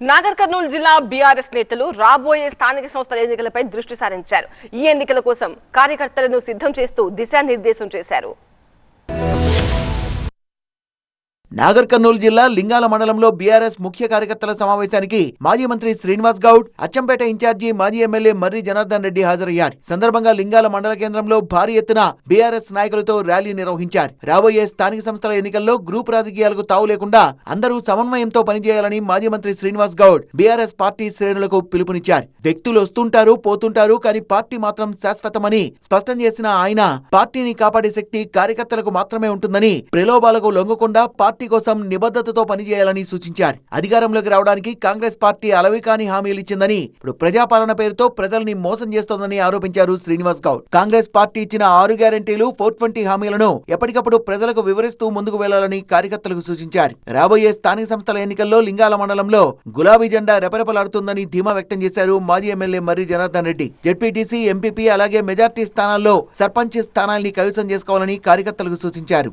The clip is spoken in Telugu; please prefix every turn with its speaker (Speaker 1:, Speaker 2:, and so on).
Speaker 1: నాగర్ కర్నూలు జిల్లా బీఆర్ఎస్ నేతలు రాబోయే స్థానిక సంస్థల ఎన్నికలపై దృష్టి సారించారు. ఈ ఎన్నికల కోసం కార్యకర్తలను సిద్ధం చేస్తూ దిశానిర్దేశం చేశారు.
Speaker 2: నాగర్ కర్నూలు జిల్లా లింగాల మండలంలో బీఆర్ఎస్ ముఖ్య కార్యకర్తల సమావేశానికి మాజీ మంత్రి శ్రీనివాస్ గౌడ్ అచ్చంపేట ఇన్ఛార్జి మాజీ ఎమ్మెల్యే మర్రి జనార్దన్ రెడ్డి హాజరయ్యారు. సందర్భంగా లింగాల మండల కేంద్రంలో భారీ ఎత్తున బీఆర్ఎస్ నాయకులతో ర్యాలీ నిర్వహించారు. రాబోయే స్థానిక సంస్థల ఎన్నికల్లో గ్రూప్ రాజకీయాలకు తావు లేకుండా అందరూ సమన్వయంతో పనిచేయాలని మాజీ మంత్రి శ్రీనివాస్ గౌడ్ బీఆర్ఎస్ పార్టీ శ్రేణులకు పిలుపునిచ్చారు. వ్యక్తులు వస్తుంటారు పోతుంటారు కానీ పార్టీ మాత్రం శాశ్వతమని స్పష్టం చేసిన ఆయన పార్టీని కాపాడే శక్తి కార్యకర్తలకు మాత్రమే ఉంటుందని ప్రలోభాలకు లొంగకుండా పార్టీ కోసం నిబద్ధతతో పనిచేయాలని సూచించారు. అధికారంలోకి రావడానికి కాంగ్రెస్ పార్టీ అలవికాని హామీలు ఇచ్చిందని ఇప్పుడు ప్రజాపాలన పేరుతో ప్రజల్ని మోసం చేస్తోందని ఆరోపించారు శ్రీనివాస్ గౌడ్. కాంగ్రెస్ పార్టీ ఇచ్చిన ఆరు గ్యారంటీలు ఫోర్ ట్వంటీ హామీలను ఎప్పటికప్పుడు ప్రజలకు వివరిస్తూ ముందుకు వెళ్ళాలని కార్యకర్తలకు సూచించారు. రాబోయే స్థానిక సంస్థల ఎన్నికల్లో లింగాల మండలంలో గులాబీ జెండా రెపరెపలాడుతుందని ధీమా వ్యక్తం చేశారు మాజీ MLA Marri Janardhan Reddy. ZPTC MPP అలాగే మెజార్టీ స్థానాల్లో సర్పంచ్ స్థానాల్ని కైవసం చేసుకోవాలని కార్యకర్తలకు సూచించారు.